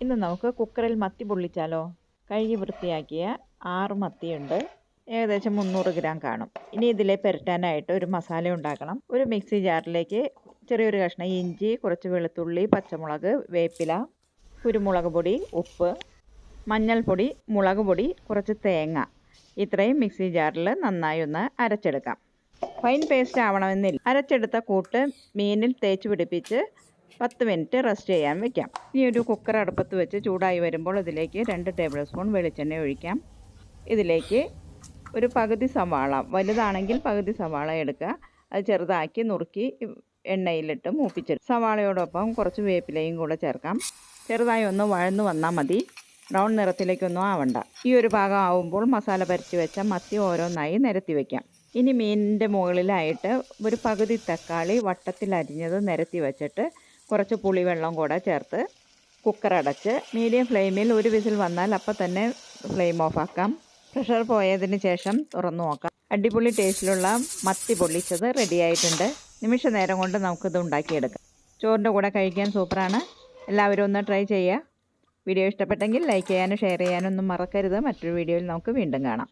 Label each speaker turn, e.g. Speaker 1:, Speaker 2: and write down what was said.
Speaker 1: ഇന്ന് നമുക്ക് കുക്കറിൽ മത്തി പൊള്ളിച്ചാലോ? കഴുകി വൃത്തിയാക്കിയ ആറ് മത്തിയുണ്ട്. ഏകദേശം മുന്നൂറ് ഗ്രാം കാണും. ഇനി ഇതിലെ പുരട്ടാനായിട്ട് ഒരു മസാല ഉണ്ടാക്കണം. ഒരു മിക്സി ജാറിലേക്ക് ചെറിയൊരു കഷ്ണം ഇഞ്ചി കുറച്ച് വെളുത്തുള്ളി പച്ചമുളക് വേപ്പില കുരുമുളക് പൊടി ഉപ്പ് മഞ്ഞൾപ്പൊടി മുളക് പൊടി കുറച്ച് തേങ്ങ. ഇത്രയും മിക്സി ജാറിൽ നന്നായി ഒന്ന് അരച്ചെടുക്കാം. ഫൈൻ പേസ്റ്റ് ആവണമെന്നില്ല. അരച്ചെടുത്ത കൂട്ട് മീനിൽ തേച്ച് പിടിപ്പിച്ച് പത്ത് മിനിറ്റ് റെസ്റ്റ് ചെയ്യാൻ വെക്കാം. ഇനി ഒരു കുക്കർ അടുപ്പത്ത് വെച്ച് ചൂടായി വരുമ്പോൾ ഇതിലേക്ക് രണ്ട് ടേബിൾ സ്പൂൺ വെളിച്ചെണ്ണ ഒഴിക്കാം. ഇതിലേക്ക് ഒരു പകുതി സവാള വലുതാണെങ്കിൽ പകുതി സവാള എടുക്കുക. അത് ചെറുതാക്കി നുറുക്കി എണ്ണയിലിട്ട് മൂപ്പിച്ചെടുക്കും സവാളയോടൊപ്പം കുറച്ച് വേപ്പിലയും കൂടെ ചേർക്കാം. ചെറുതായി ഒന്ന് വഴന്നു വന്നാൽ മതി. ബ്രൗൺ നിറത്തിലേക്കൊന്നും ആവണ്ട. ഈ ഒരു ഭാഗം ആവുമ്പോൾ മസാല പരച്ചു വെച്ച മത്തി ഓരോന്നായി നിരത്തി വയ്ക്കാം ഇനി മീനിന്റെ മുകളിലായിട്ട് ഒരു പകുതി തക്കാളി വട്ടത്തിൽ അരിഞ്ഞത് നിരത്തി വെച്ചിട്ട് കുറച്ച് പുളിവെള്ളം കൂടെ ചേർത്ത് കുക്കർ അടച്ച് മീഡിയം ഫ്ലെയിമിൽ ഒരു വിസിൽ വന്നാൽ അപ്പം തന്നെ ഫ്ലെയിം ഓഫാക്കാം പ്രഷർ പോയതിന് ശേഷം തുറന്നു നോക്കാം. അടിപൊളി ടേസ്റ്റിലുള്ള മത്തി പൊള്ളിച്ചത് റെഡി ആയിട്ടുണ്ട്. നിമിഷ നേരം കൊണ്ട് നമുക്കിത് ഉണ്ടാക്കിയെടുക്കാം. ചോറിന്റെ കൂടെ കഴിക്കാൻ സൂപ്പറാണ് എല്ലാവരും ഒന്ന് ട്രൈ ചെയ്യുക. വീഡിയോ ഇഷ്ടപ്പെട്ടെങ്കിൽ ലൈക്ക് ചെയ്യാനും ഷെയർ ചെയ്യാനും ഒന്നും മറക്കരുത്. മറ്റൊരു വീഡിയോയിൽ നമുക്ക് വീണ്ടും കാണാം.